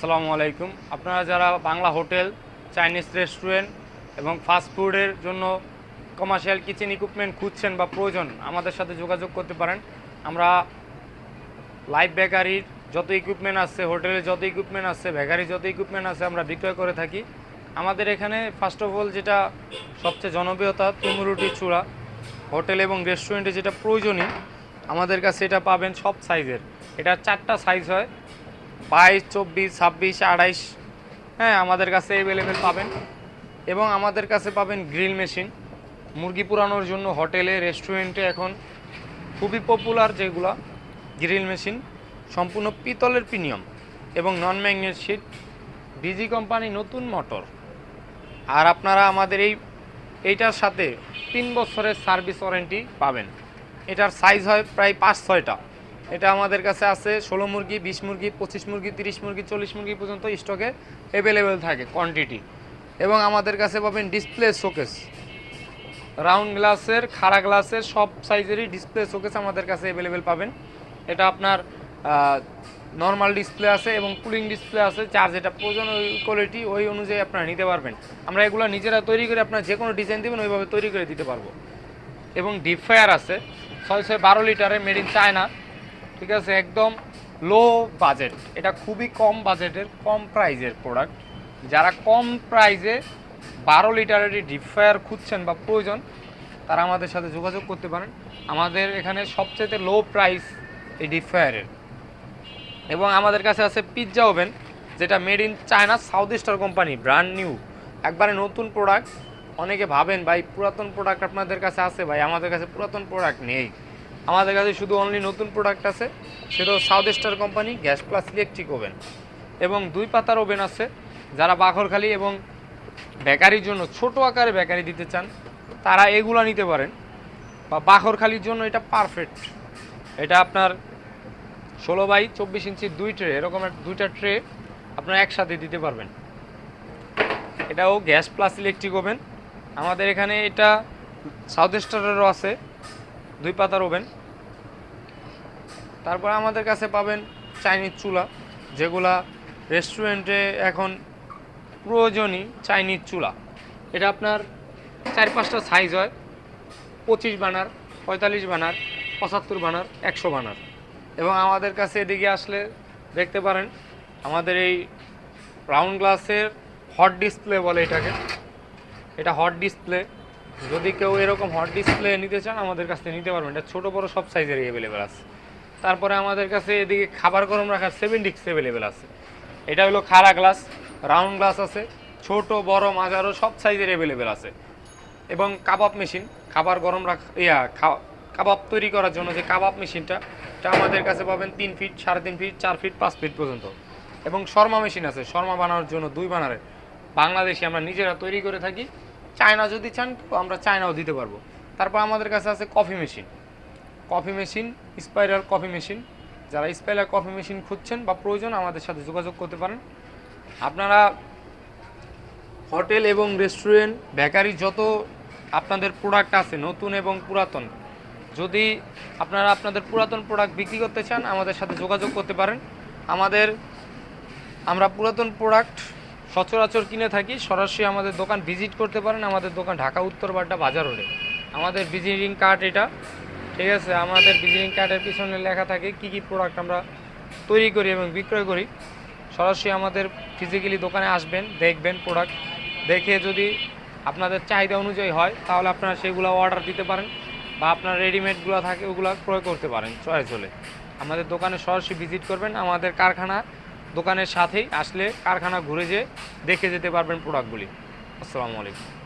আসসালামু আলাইকুম। আপনারা যারা বাংলা হোটেল, চাইনিজ রেস্টুরেন্ট এবং ফাস্ট ফুডের জন্য কমার্শিয়াল কিচেন ইকুইপমেন্ট খুঁজছেন বা প্রয়োজন, আমাদের সাথে যোগাযোগ করতে পারেন। আমরা লাইভ বেকারির যত ইকুইপমেন্ট আছে, হোটেলের যত ইকুইপমেন্ট আছে, বেকারির যত ইকুইপমেন্ট আছে আমরা বিক্রয় করে থাকি। আমাদের এখানে ফার্স্ট অফ অল যেটা সবচেয়ে জনপ্রিয়তা তুমুরুটি চূড়া। হোটেল এবং রেস্টুরেন্টে যেটা প্রয়োজনীয়, আমাদের কাছে এটা পাবেন সব সাইজের এটা চারটা সাইজ হয়। বাইশ, চব্বিশ, ছাব্বিশ, আড়াইশ হ্যাঁ আমাদের কাছে অ্যাভেলেবেল পাবেন। এবং আমাদের কাছে পাবেন গ্রিল মেশিন মুরগি পুরানোর জন্য হোটেলে রেস্টুরেন্টে এখন খুবই পপুলার যেগুলা গ্রিল মেশিন সম্পূর্ণ পিতলের প্রিমিয়াম এবং non magnet sheet DG company নতুন মোটর আর আপনারা আমাদের এই, এইটার সাথে তিন বছরের সার্ভিস ওয়ারেন্টি পাবেন। এটার সাইজ হয় প্রায় পাঁচ, ছয়টা। এটা আমাদের কাছে আছে, ষোলো মুরগি, বিশ মুরগি, পঁচিশ মুরগি, তিরিশ মুরগি, চল্লিশ মুরগি পর্যন্ত স্টকে অ্যাভেলেবেল থাকে কোয়ান্টিটি এবং আমাদের কাছে পাবেন ডিসপ্লে শোকেস রাউন্ড গ্লাসের খাড়া গ্লাসের সব সাইজেরই ডিসপ্লে শোকেস আমাদের কাছে অ্যাভেলেবেল পাবেন। এটা আপনার নর্মাল ডিসপ্লে আছে এবং কুলিং ডিসপ্লে আছে চার্জ যেটা প্রয়োজন ওই কোয়ালিটি ওই অনুযায়ী আপনারা নিতে পারবেন। আমরা এগুলো নিজেরা তৈরি করে আপনার যে কোনো ডিজাইন দেবেন, ওইভাবে তৈরি করে দিতে পারব। এবং ডিপ ফায়ার আছে ছয় ছয় বারো লিটারের মেড ইন চায়না ঠিক আছে, একদম লো বাজেট এটা খুবই কম বাজেটের কম প্রাইজের প্রোডাক্ট যারা কম প্রাইজে বারো লিটারের ডিপ ফায়ার খুঁজছেন বা প্রয়োজন, তারা আমাদের সাথে যোগাযোগ করতে পারেন। আমাদের এখানে সবচেয়ে লো প্রাইস এই ডিপ ফায়ারের এবং আমাদের কাছে আছে পিৎজা ওভেন যেটা made in China south star company brand new একবারে নতুন প্রোডাক্ট অনেকে ভাবেন, ভাই, পুরাতন প্রোডাক্ট আপনাদের কাছে আছে? ভাই, আমাদের কাছে পুরাতন প্রোডাক্ট নেই। আমাদের কাছে শুধু অনলি নতুন প্রোডাক্ট আছে সেটাও south star company gas plus electric oven এবং দুই পাতার ওভেন আছে। যারা বাখরখালি এবং বেকারির জন্য, ছোট আকারে বেকারি দিতে চান, তারা এগুলো নিতে পারেন। বা বাখরখালির জন্য এটা পারফেক্ট এটা আপনার ষোলো বাই চব্বিশ ইঞ্চি দুই ট্রে এরকম দুইটা ট্রে আপনারা একসাথে দিতে পারবেন। এটাও গ্যাস প্লাস ইলেকট্রিক ওভেন আমাদের এখানে এটা সাউথ স্টারেরও আছে। দুই পাতার ওভেন তারপর আমাদের কাছে পাবেন চাইনিজ চুলা, যেগুলা রেস্টুরেন্টে এখন প্রয়োজনই চাইনিজ চুলা। এটা আপনার চার পাঁচটা সাইজ হয়, পঁচিশ বানার, পঁয়তাল্লিশ বানার, পঁচাত্তর বানার, একশো বানার। এবং আমাদের কাছে এদিকে আসলে দেখতে পারেন, আমাদের এই রাউন্ড গ্লাসের হট ডিসপ্লে বলে এটাকে। এটা হট ডিসপ্লে যদি কেউ এরকম হট ডিসপ্লে নিতে চান, আমাদের কাছ থেকে নিতে পারবেন। এটা ছোটো, বড়ো সব সাইজেরই অ্যাভেলেবেল আছে। তারপরে আমাদের কাছে এদিকে খাবার গরম রাখার সেভেন ডিক্স অ্যাভেলেবেল আছে। এটা হলো খাড়া গ্লাস রাউন্ড গ্লাস আছে, ছোট, বড়, মাঝারো সব সাইজের অ্যাভেলেবেল আছে। এবং কাবাব মেশিন খাবার গরম রাখ, ইয়া কাবাব তৈরি করার জন্য যে কাবাব মেশিনটা এটা আমাদের কাছে পাবেন তিন ফিট সাড়ে তিন ফিট চার ফিট পাঁচ ফিট পর্যন্ত। এবং শর্মা মেশিন আছে, শর্মা বানানোর জন্য দুই বানারের। বাংলাদেশে আমরা নিজেরা তৈরি করে থাকি। চায়না যদি চান, আমরা চায়নাও দিতে পারব। তারপর আমাদের কাছে আছে coffee machine. Coffee machine, spiral coffee machine. যারা স্পাইরাল কফি মেশিন খুঁজছেন বা প্রয়োজন, আমাদের সাথে যোগাযোগ করতে পারেন। আপনারা হোটেল এবং রেস্টুরেন্ট, বেকারি যত আপনাদের প্রোডাক্ট আছে, নতুন এবং পুরাতন, যদি আপনারা আপনাদের পুরাতন প্রোডাক্ট বিক্রি করতে চান, আমাদের সাথে যোগাযোগ করতে পারেন। আমাদের, আমরা পুরাতন প্রোডাক্ট সচরাচর কিনে থাকি, সরাসরি আমাদের দোকান ভিজিট করতে পারেন, আমাদের দোকান ঢাকা উত্তর বাড্ডা বাজার রোডে। আমাদের ভিজিটিং কার্ড এটা, ঠিক আছে? আমাদের ভিজিটিং কার্ডের পিছনে লেখা থাকে কি কি প্রোডাক্ট আমরা তৈরি করি এবং বিক্রয় করি। সরাসরি আমাদের ফিজিক্যালি দোকানে আসবেন, দেখবেন প্রোডাক্ট দেখে যদি আপনাদের চাহিদা অনুযায়ী হয়, তাহলে আপনারা সেগুলো অর্ডার দিতে পারেন বা আপনার রেডিমেডগুলো থাকে, ওগুলো ক্রয় করতে পারেন চয়ে চলে আমাদের দোকানে সরাসরি ভিজিট করবেন, আমাদের কারখানা দোকানের সাথেই আসলে কারখানা ঘুরে যেয়ে দেখে যেতে পারবেন প্রোডাক্টগুলি আসসালামু আলাইকুম।